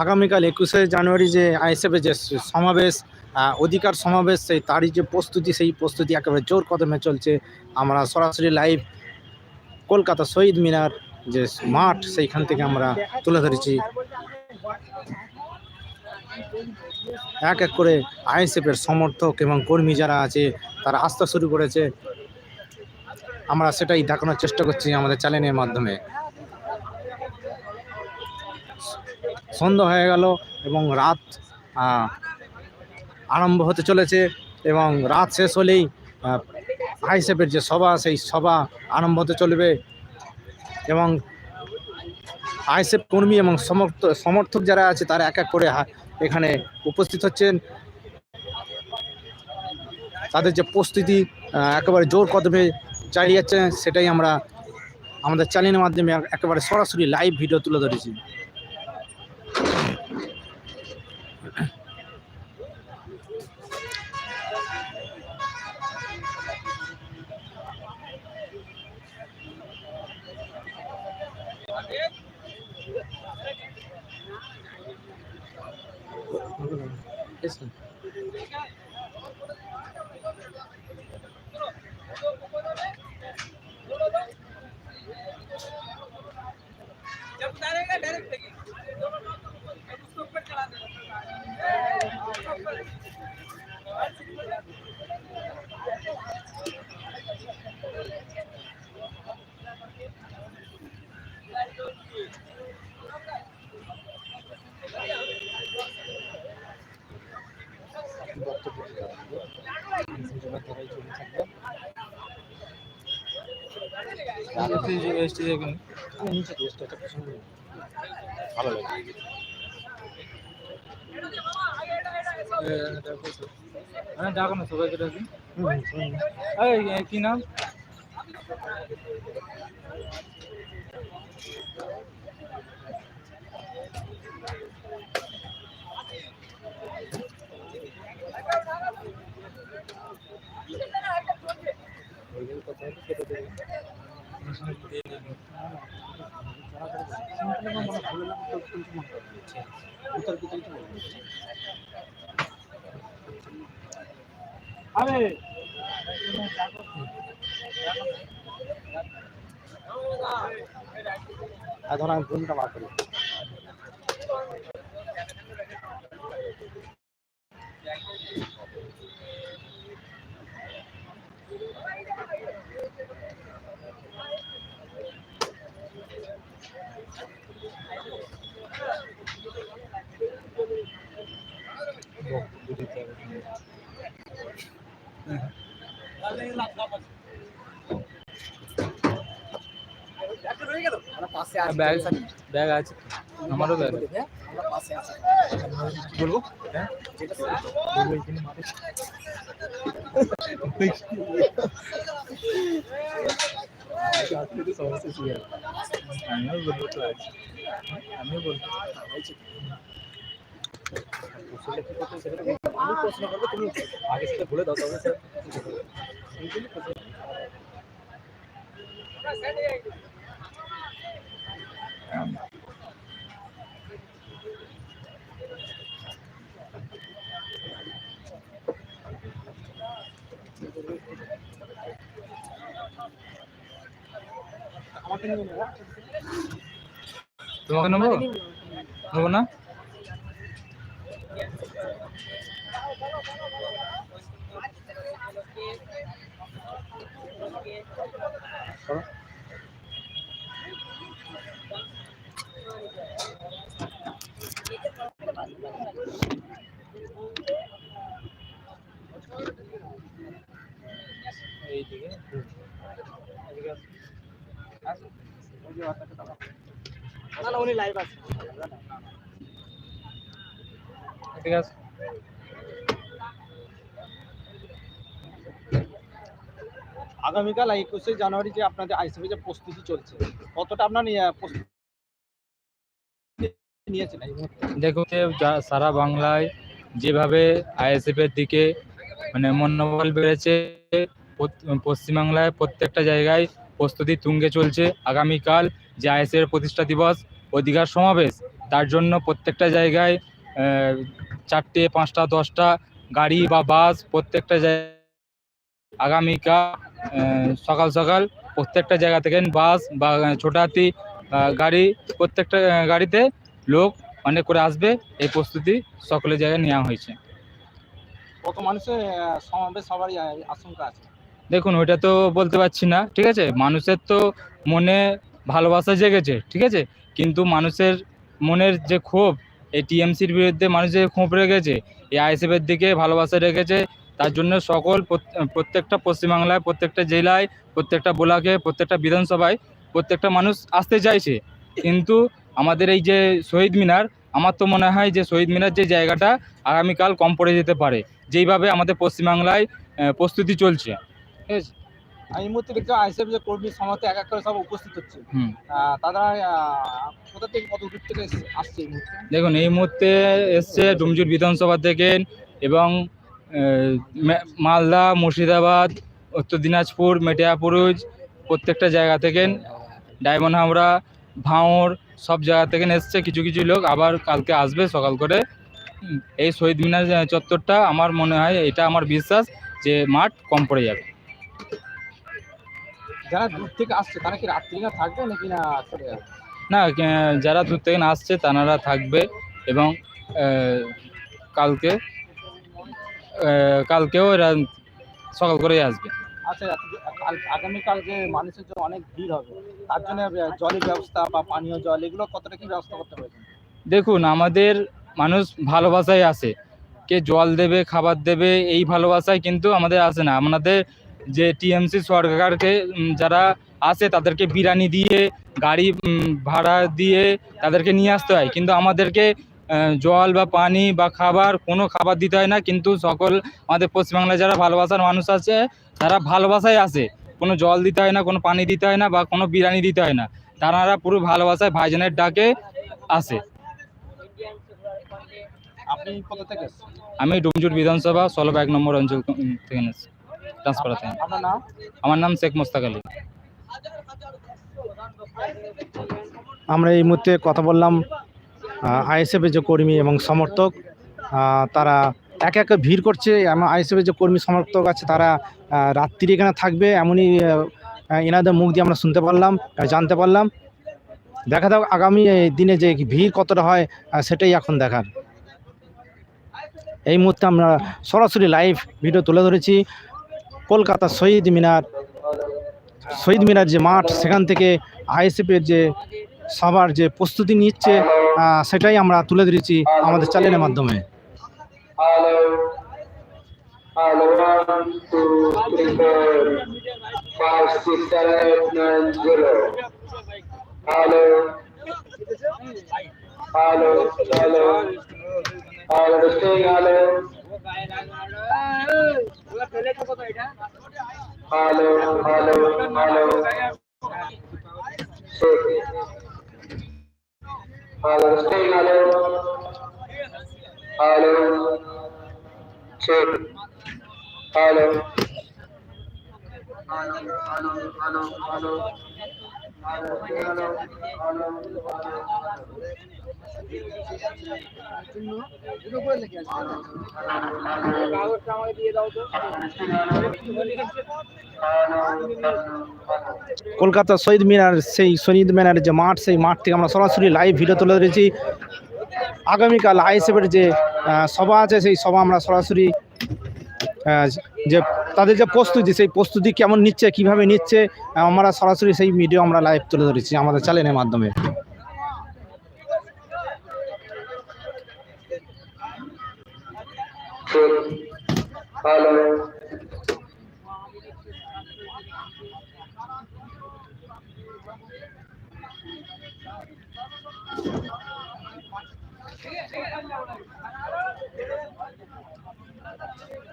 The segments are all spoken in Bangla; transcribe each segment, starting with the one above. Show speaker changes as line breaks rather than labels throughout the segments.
আগামীকাল একুশে জানুয়ারি যে আইএসএফের যে সমাবেশ অধিকার সমাবেশ, সেই তারই যে প্রস্তুতি, সেই প্রস্তুতি একেবারে জোর কদমে চলছে। আমরা সরাসরি লাইভ কলকাতা শহীদ মিনার যে মাঠ, সেইখান থেকে আমরা তুলে ধরেছি। এক এক করে আইএসএফের সমর্থক এবং কর্মী যারা আছে, তারা আসতে শুরু করেছে। আমরা সেটাই দেখানোর চেষ্টা করছি আমাদের চ্যানেলের মাধ্যমে। সন্ধ্যা হয়ে গেল এবং রাত আরম্ভ হতে চলেছে এবং রাত শেষ হলেই আইসেফের যে সভা, সেই সভা আরম্ভ হতে চলবে এবং আইসেফ কর্মী এবং সমর্থ, সমর্থক যারা আছে, তারা এক এক করে এখানে উপস্থিত হচ্ছেন। তাদের যে প্রস্তুতি একেবারে জোর কদমে চালিয়ে যাচ্ছে, সেটাই আমরা আমাদের চ্যানেলের মাধ্যমে একেবারে সরাসরি লাইভ ভিডিও তুলে ধরেছি।
डायरेक्ट लेगी उसको ऊपर चला বক্তব্য
চলে থাকবে
নিচে দোষটা একটা পছন্দ ডাকো না সবাইকে ডাকি কি নাম আরে
এখন আমি ফোনটা বার করি
ব্যাগ ব্যাগ আছে আমারও ব্যাগ বলব হ্যাঁ বলব এখানে মাঠে আমিও বলব তো আছি আমিও বলব
আমি প্রশ্ন করব তুমি আগে থেকে বলে দাও নেব
তোমাকে নেব? নেব না?
আগামীকাল একুশে জানুয়ারি যে আপনাদের আইসিবি যে প্রস্তুতি চলছে, কতটা আপনার নিয়েছেন
দেখুন সারা বাংলায় যেভাবে আইএসএফ এর দিকে মানে মনোবল বেড়েছে পশ্চিমবাংলায় প্রত্যেকটা জায়গায় প্রস্তুতি তুঙ্গে চলছে। আগামীকাল যে আইএসএফ এর প্রতিষ্ঠা দিবস, অধিকার সমাবেশ। তার জন্য প্রত্যেকটা জায়গায় চারটে, পাঁচটা, দশটা গাড়ি বা বাস প্রত্যেকটা জায়গায় আগামীকাল সকাল সকাল প্রত্যেকটা জায়গা থেকে বাস বা ছোট হাতি গাড়ি প্রত্যেকটা গাড়িতে লোক অনেক করে আসবে। এই প্রস্তুতি সকলের জায়গায় নেওয়া হয়েছে।
কত মানুষের সমাবেশ সবারই আশঙ্কা আছে?
দেখুন, ওইটা তো বলতে পারছি না, ঠিক আছে? মানুষের তো মনে ভালোবাসা জেগেছে, ঠিক আছে? কিন্তু মানুষের মনের যে ক্ষোভ, এই টিএমসির বিরুদ্ধে মানুষের ক্ষোভ রেখেছে এই আইএসএফ এর দিকে ভালোবাসা রেখেছে তার জন্য সকল প্রত- প্রত্যেকটা পশ্চিমবাংলায়, প্রত্যেকটা জেলায়, প্রত্যেকটা ব্লকে, প্রত্যেকটা বিধানসভায় প্রত্যেকটা মানুষ আসতে চাইছে। কিন্তু আমাদের এই যে শহীদ মিনার, আমার তো মনে হয় যে শহীদ মিনার যে জায়গাটা আগামীকাল কম পড়ে যেতে পারে। যেইভাবে আমাদের পশ্চিমবাংলায় প্রস্তুতি চলছে। ঠিক আছে
এই মুহূর্তে দেখছি আইসিবি যে কর্মী সমাজে এক এক করে সব উপস্থিত হচ্ছে। তারা কোথা থেকে কত দূর থেকে আসছে
দেখুন এই মুহূর্তে এসছে ডুমজুর বিধানসভা থেকে এবং মালদা মুর্শিদাবাদ উত্তর দিনাজপুর মেটিয়াপুরুজ প্রত্যেকটা জায়গা থেকে ডায়মন্ড হাওড়া ভাঁড় সব জায়গা থেকে এসছে কিছু কিছু লোক। আবার কালকে আসবে সকাল করে। এই শহীদ মিনার চত্বরটা আমার মনে হয় এটা আমার বিশ্বাস যে মাঠ কম পড়ে যাবে।
যারা দূর থেকে আসছে তারা কি রাত্রি না থাকবে নাকি না চলে যাবে?
না যারা দূর থেকে আসছে তারা থাকবে এবং কালকে কালকেও এরা সকাল করেই আসবে।
আচ্ছা কাল- আগামীকাল যে মানুষের জন্য অনেক ভিড় হবে তার জন্য জলের ব্যবস্থা বা পানীয় জল এগুলো কতটা কি ব্যবস্থা করতে পারবেন
দেখুন আমাদের মানুষ ভালোবাসায় আসে কে জল দেবে খাবার দেবে এই ভালোবাসায় কিন্তু আমাদের আসে না। আমাদের যে টিএমসি সরকারকে যারা আসে তাদেরকে বিরিয়ানি দিয়ে গাড়ি ভাড়া দিয়ে তাদেরকে নিয়ে আসতে হয়। কিন্তু আমাদেরকে জল বা পানি বা খাবার কোনো খাবার দিতে হয় না। কিন্তু সকল আমাদের পশ্চিমবাংলায় যারা ভালোবাসার মানুষ আছে তারা ভালোবাসায় আসে কোনো জল দিতে হয় না কোনো পানি দিতে হয় না বা কোনো বিরিয়ানি দিতে হয় না। তারা পুরো ভালোবাসায় ভাইজানের ডাকে আসে। আমি ডুমজুর বিধানসভা ষোলো এক নম্বর অঞ্চল থেকে এসেছি। আমার নাম? শেখ মোস্তাক আলী।
আমরা এই মুহূর্তে কথা বললাম আইএসএফের যে কর্মী এবং সমর্থক তারা এক এক ভিড় করছে আইএসএফের যে কর্মী সমর্থক আছে তারা রাত্রি এখানে থাকবে এমনই এনাদের মুখ দিয়ে আমরা শুনতে পারলাম জানতে পারলাম। দেখা যাক আগামী দিনে যে ভিড় কতটা হয় সেটাই এখন দেখার। এই মুহূর্তে আমরা সরাসরি লাইভ ভিডিও তুলে ধরেছি। কলকাতা শহীদ মিনার শহীদ মিনার যে মাঠ সেখান থেকে আইএসএফের যে সবার যে প্রস্তুতি নিচ্ছে সেটাই আমরা তুলে ধরেছি আমাদের চ্যানেলের মাধ্যমে
ভালো ভালো ভালো ভালো স্টে ভালো ভালো ঠিক ভালো ভালো ভালো ভালো
কলকাতা শহীদ মিনার, সেই শহীদ মিনারের যে মাঠ, সেই মাঠ থেকে আমরা সরাসরি লাইভ ভিডিও তুলে ধরেছি। আগামীকাল আইএসএফের যে সভা আছে, সেই সভা আমরা সরাসরি যে তাদের যে প্রস্তুতি, সেই প্রস্তুতি কেমন নিচ্ছে, কীভাবে নিচ্ছে আমরা সরাসরি সেই ভিডিও আমরা লাইভ তুলে ধরেছি আমাদের চ্যানেলের মাধ্যমে
check. Hello.
কেন সেই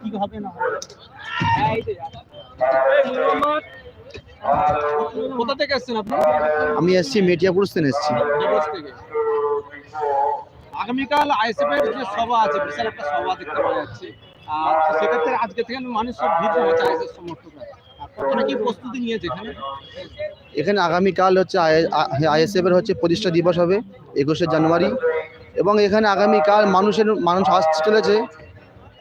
কি হবে না কোথা থেকে এসছেন আপনি?
আমি এসছি মেটিয়াপুর থেকে। এসছি
থেকে। আগামীকাল আইএসএফ এর যে সভা আছে, বিশাল একটা সভা দেখতে পাওয়া যাচ্ছে। সেক্ষেত্রে আজকে থেকে মানুষ সব ভিড় হচ্ছে আইএসএফ সমর্থকরা। এখানে?
আগামীকাল হচ্ছে আইএসএফ এর হচ্ছে প্রতিষ্ঠা দিবস হবে, একুশে জানুয়ারি। এবং এখানে আগামীকাল মানুষের, মানুষ আসতে চলেছে।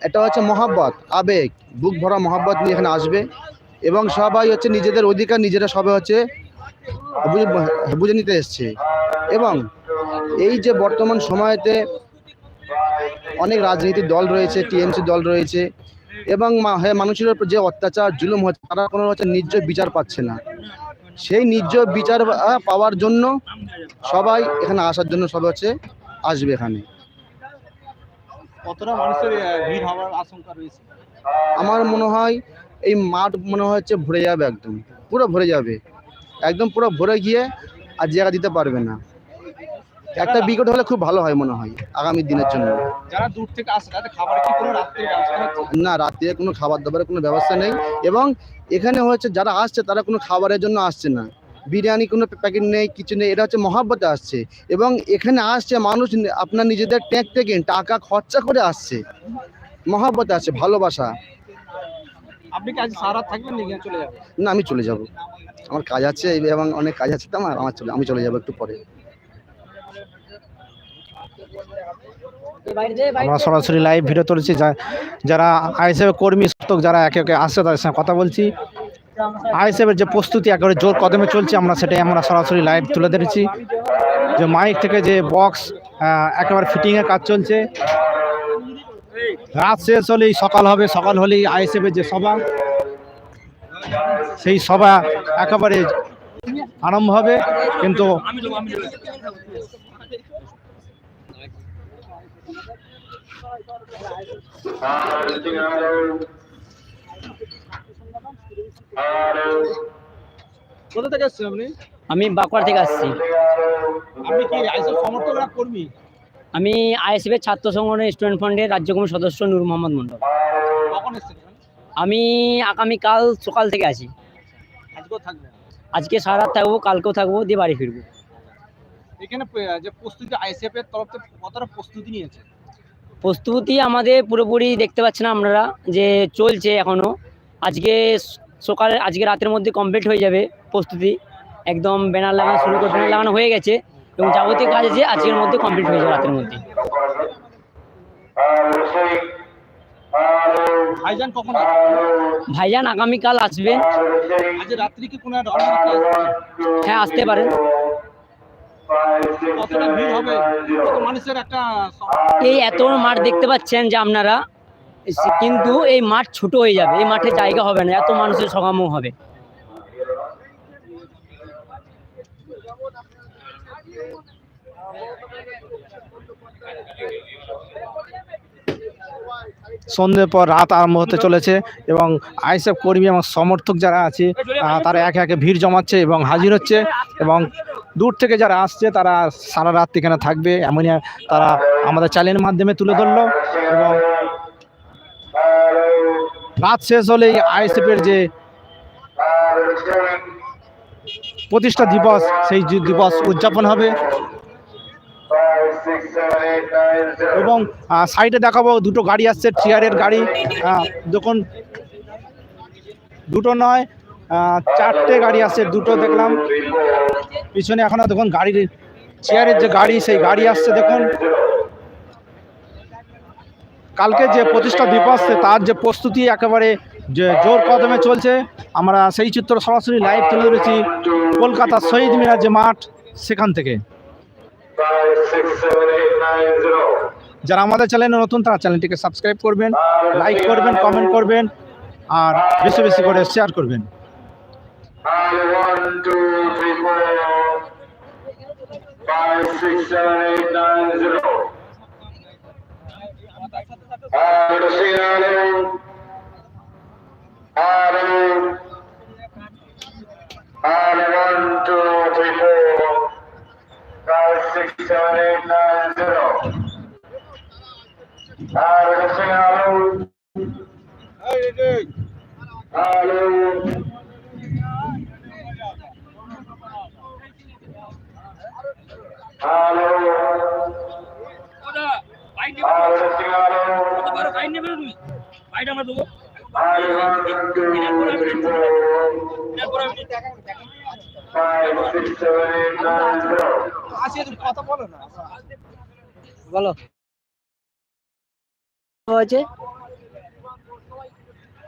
এটা হচ্ছে মহাব্বত, আবেগ, বুক ভরা মহাব্বত নিয়ে এখানে আসবে। এবং সবাই হচ্ছে নিজেদের অধিকার নিজেরা সবাই হচ্ছে বুঝে নিতে এসছে। এবং এই যে বর্তমান সময়তে অনেক রাজনৈতিক দল রয়েছে টিএমসি দল রয়েছে এবং মা- হ্যাঁ, মানুষের উপর যে অত্যাচার জুলুম হচ্ছে তারা কোনো হচ্ছে নির্জ বিচার পাচ্ছে না। সেই নির্জ বিচার পাওয়ার জন্য সবাই এখানে আসার জন্য সবাই হচ্ছে আসবে এখানে। আমার মনে হয় এই মাঠ মনে হচ্ছে ভরে যাবে একদম পুরো ভরে যাবে। একদম পুরো ভরে গিয়ে আর জায়গা দিতে পারবে না। একটা বিকট হলে খুব ভালো হয় মনে হয় আগামী দিনের জন্য।
যারা দূর থেকে আসে তাদের খাবারের কি কোনো
না রাত্রে কোনো খাবার দাবারের কোনো ব্যবস্থা নেই। এবং এখানে হচ্ছে যারা আসছে তারা কোনো খাবারের জন্য আসছে না। বিরিয়ানি কোনো প্যাকেট নেই কিছু নেই এটা হচ্ছে মহাব্বতে আসছে। এবং এখানে আসছে মানুষ আপনার নিজেদের ট্যাগ থেকে টাকা খরচা করে আসছে। মহাব্বতে আসছে ভালোবাসা।
আপনি কি আজ সারা থাকবেন নাকি? না চলে যাবেন?
না আমি চলে যাব। আমার কাজ আছে এবং অনেক কাজ আছে তো আমার আমার চলে আমি চলে যাব একটু পরে।
আমরা সরাসরি লাইভ ভিডিও তুলেছি যা- যারা আইএসএফ কর্মী সমর্থক যারা একে একে আসছে তাদের সঙ্গে কথা বলছি। আইএসএফ এর যে প্রস্তুতি একেবারে জোর কদমে চলছে আমরা সেটাই আমরা সরাসরি লাইভ তুলে ধরেছি। যে মাইক থেকে যে বক্স একেবারে ফিটিং এর কাজ চলছে। রাত শেষ হলেই সকাল হবে সকাল হলেই আইএসএফ এর যে সভা সেই সভা একেবারে আরম্ভ হবে কিন্তু কোথা থেকে এসছেন আপনি?
আমি বাঁকুড়া থেকে আসছি।
আপনি কি আইএসএফ সমর্থক না কর্মী?
আমি আইএসএফ এর ছাত্র সংগঠনের স্টুডেন্ট ফান্ডের রাজ্য কমিটির সদস্য নূর মোহাম্মদ মন্ডল
কখন এসছেন?
আমি আগামীকাল সকাল থেকে আছি।
আজকেও থাকবেন?
আজকে সারা রাত থাকব কালকেও থাকব দিয়ে বাড়ি ফিরবো।
এখানে যে প্রস্তুতি আইএসএফ এর তরফ থেকে কতটা প্রস্তুতি নিয়েছে?
প্রস্তুতি আমাদের পুরোপুরি দেখতে পাচ্ছেন আপনারা যে চলছে এখনও আজকে সকালে আজকে রাতের মধ্যে কমপ্লিট হয়ে যাবে প্রস্তুতি। একদম ব্যানার লাগানো শুরু করে ব্যানার লাগানো হয়ে গেছে এবং যাবতীয় কাজ আছে আজকের মধ্যে কমপ্লিট হয়ে যাবে রাতের মধ্যে।
ভাইজান কখন
ভাইজান আগামীকাল আসবেন
আজ রাত্রি কি কোনো আসবে?
হ্যাঁ আসতে পারেন। এই এত বড় মাঠ দেখতে পাচ্ছেন যে আপনারা কিন্তু এই মাঠ ছোট হয়ে যাবে এই মাঠে জায়গা হবে না এত মানুষের সমাগম হবে।
সন্ধ্যের পর রাত আরম্ভ হতে চলেছে এবং আইএসএফ কর্মী এবং সমর্থক যারা আছে তারা একে একে ভিড় জমাচ্ছে এবং হাজির হচ্ছে এবং দূর থেকে যারা আসছে, তারা সারা রাত এখানে থাকবে। এমনই তারা আমাদের চ্যানেলের মাধ্যমে তুলে ধরলো এবং রাত শেষ হলেই আইএসএফ এর যে প্রতিষ্ঠা দিবস, সেই দিবস উদযাপন হবে। এবং সাইডে দেখাবো, দুটো গাড়ি আসছে চেয়ারের গাড়ি। যখন দুটো নয় চারটে গাড়ি আসছে, দুটো দেখলাম। পিছনে এখনও দেখুন গাড়ির চেয়ারের যে গাড়ি, সেই গাড়ি আসছে, দেখুন। কালকে যে প্রতিষ্ঠা দিবস তার যে প্রস্তুতি একেবারে যে জোর কদমে চলছে, আমরা সেই চিত্র সরাসরি লাইভ তুলে ধরেছি কলকাতার শহীদ মিনার যে মাঠ সেখান থেকে। যারা আমাদের চ্যানেলে নতুন, তারা চ্যানেলটিকে সাবস্ক্রাইব করবেন লাইক করবেন কমেন্ট করবেন, আর বেশি বেশি করে শেয়ার করবেন।
One, two, three, four, five, six, seven, eight, nine, zero. and sing along. And and one, two, three, four, five, six, seven, eight, nine, zero. And sing along. Hallelujah.
বলো। হয়েছে?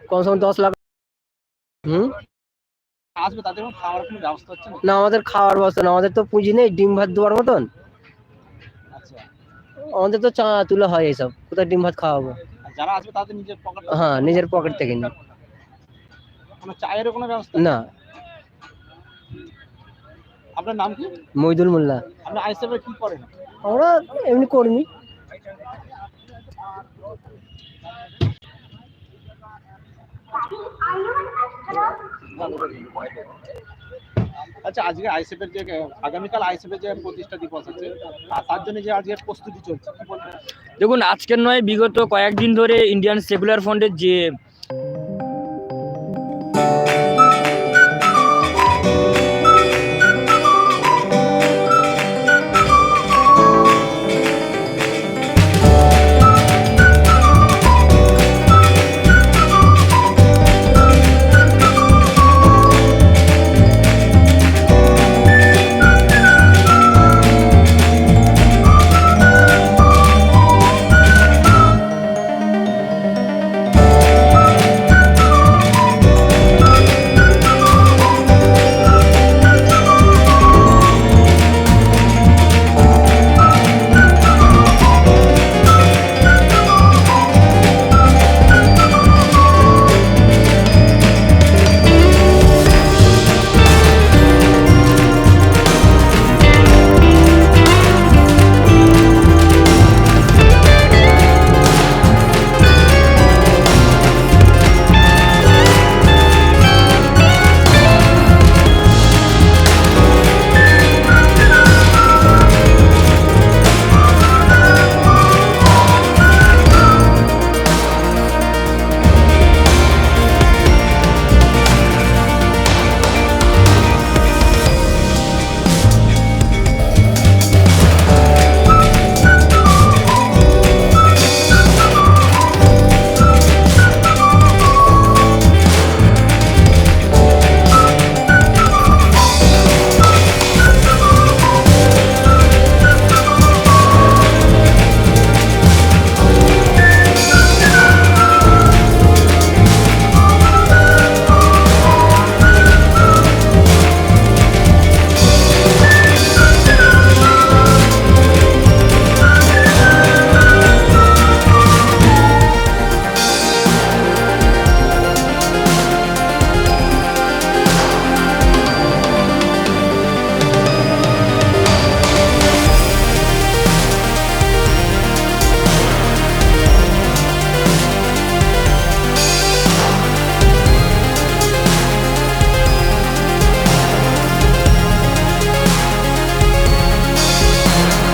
কম সম দশ লাখ। হুম?
আসবে তাদের খাওয়ার কোনো ব্যবস্থা হচ্ছে না
না আমাদের খাওয়ার ব্যবস্থা না আমাদের তো পুঁজি নেই ডিম ভাত দেওয়ার মতন।
আচ্ছা।
আমাদের তো চা তুলে হয় এইসব কোথায় ডিম ভাত খাওয়াবো?
যারা আসবে তাদের নিজের পকেট
হ্যাঁ নিজের পকেট থেকে নিই
কোনো চায়ের কোনো ব্যবস্থা?
না।
আপনার নাম কি?
মইদুল মোল্লা।
আপনি আইসিএফে কি করেন?
আমরা এমনি কর্মী
আচ্ছা আজকে আইসিএফ এর যে আগামীকাল আইসিএফ এর যে প্রতিষ্ঠা দিবস আছে তার জন্য যে আজকে প্রস্তুতি চলছে
দেখুন আজকের নয় বিগত কয়েকদিন ধরে ইন্ডিয়ান সেকুলার ফ্রন্টের যে